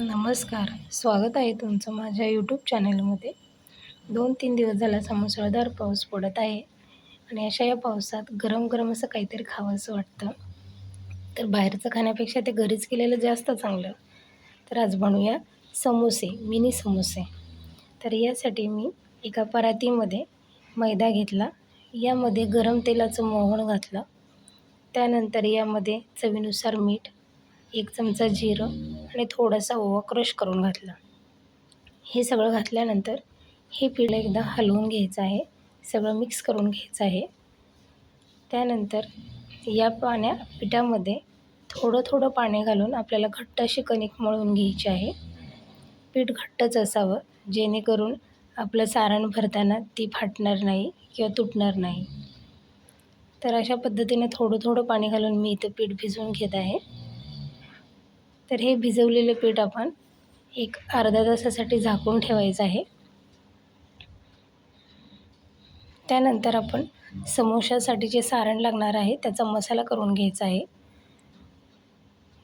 नमस्कार. स्वागत आहे तुमचं माझ्या यूट्यूब चॅनलमध्ये दोन तीन दिवस झाला असा मुसळधार पाऊस पडत आहे आणि अशा या पावसात गरम गरम असं काहीतरी खावंसं वाटतं. तर बाहेरचं खाण्यापेक्षा ते घरीच केलेलं जास्त चांगलं. तर आज बनवूया समोसे मिनी समोसे. तर यासाठी मी एका परातीमध्ये मैदा घेतला. यामध्ये गरम तेलाचं मोहन घातलं. त्यानंतर यामध्ये चवीनुसार मीठ एक चमचा जिरं आणि थोडासा ओवा क्रश करून घातला. हे सगळं घातल्यानंतर हे पीठ एकदा हलवून घ्यायचं आहे. सगळं मिक्स करून घ्यायचं आहे. त्यानंतर या पाण्या पिठामध्ये थोडं थोडं पाणी घालून आपल्याला घट्ट अशी कणिक मळून घ्यायची आहे. पीठ घट्टच असावं जेणेकरून आपलं सारण भरताना ती फाटणार नाही किंवा तुटणार नाही. तर अशा पद्धतीने थोडं थोडं पाणी घालून मी इथं पीठ भिजवून घेत आहे. तर हे भिजवलेले पीठ आपण एक अर्धा तासासाठी झाकून ठेवायचं आहे. त्यानंतर आपण समोशासाठी जे सारण लागणार आहे त्याचा मसाला करून घ्यायचा आहे.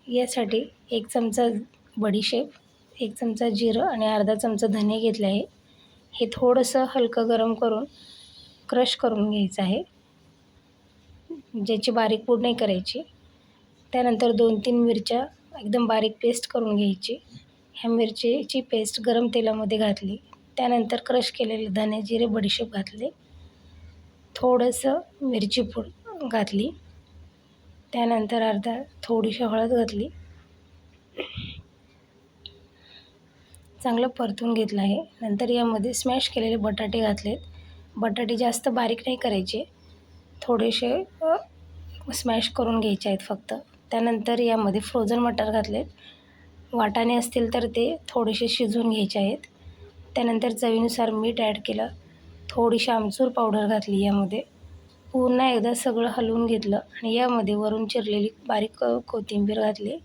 यासाठी एक चमचा बडीशेप एक चमचा जिरं आणि अर्धा चमचा धने घेतले आहे. हे थोडंसं हलकं गरम करून क्रश करून घ्यायचं आहे. ज्याची बारीक पूड नाही करायची. त्यानंतर दोन तीन मिरच्या एकदम बारीक पेस्ट करून घ्यायची. ह्या मिरचीची पेस्ट गरम तेलामध्ये घातली. त्यानंतर क्रश केलेले धने जिरे बडीशेप घातले. थोडंसं मिरची पूड घातली. त्यानंतर अर्धा थोडीशी हळद घातली. चांगलं परतून घेतलं आहे. नंतर यामध्ये स्मॅश केलेले बटाटे घातलेत. बटाटे जास्त बारीक नाही करायचे. थोडेसे स्मॅश करून घ्यायचे आहेत फक्त. त्यानंतर यामध्ये फ्रोझन मटार घातलेत. वाटाणे असतील तर ते थोडेसे शिजवून घ्यायचे आहेत. त्यानंतर चवीनुसार मीठ ॲड केलं. थोडीशी आमचूर पावडर घातली यामध्ये. पुन्हा एकदा सगळं हलवून घेतलं आणि यामध्ये वरून चिरलेली बारीक कोथिंबीर घातली.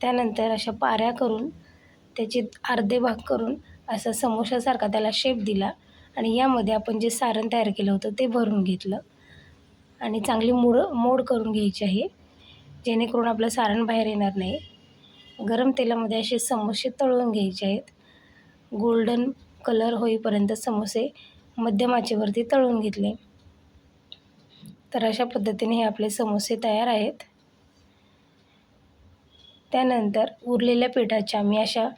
त्यानंतर अशा पाऱ्या करून त्याचे अर्धे भाग करून असा समोशासारखा त्याला शेप दिला आणि यामध्ये आपण जे सारण तयार केलं होतं ते भरून घेतलं. आणि चांगली मोड मोड करून घ्यायची आहे. जेणेकरून आपलं सारण बाहेर येणार नाही. गरम तेलामध्ये असे समोसे तळून घ्यायचे आहेत. गोल्डन कलर होईपर्यंत समोसे मध्यम आचेवरती तळून घेतले. तर अशा पद्धतीने हे आपले समोसे तयार आहेत. त्यानंतर उरलेल्या पिठाच्या मी अशा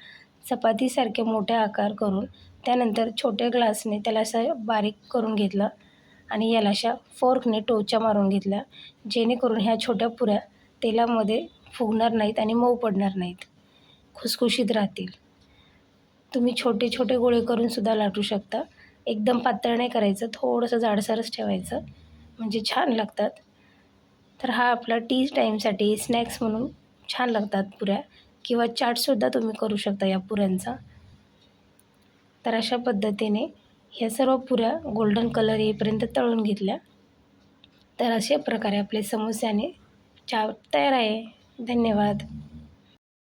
चपातीसारखे मोठे आकार करून त्यानंतर छोट्या ग्लासने त्याला असं बारीक करून घेतलं. आणि याला अशा फोर्कने टोचा मारून घेतल्या जेणेकरून ह्या छोट्या पुऱ्या तेलामध्ये फुगणार नाहीत आणि मऊ पडणार नाहीत. खुसखुशीत राहतील. तुम्ही छोटे छोटे गोळे करूनसुद्धा लाटू शकता. एकदम पातळ नाही करायचं थोडंसं जाडसरच ठेवायचं म्हणजे छान लागतात. तर हा आपला टी टाईमसाठी स्नॅक्स म्हणून छान लागतात पुऱ्या किंवा चाटसुद्धा तुम्ही करू शकता या पुऱ्यांचा. तर अशा पद्धतीने ह्या सर्व पुऱ्या गोल्डन कलर येईपर्यंत तळून घेतल्या. तर अशा प्रकारे आपले समोस्याने चहा तयार आहे. धन्यवाद.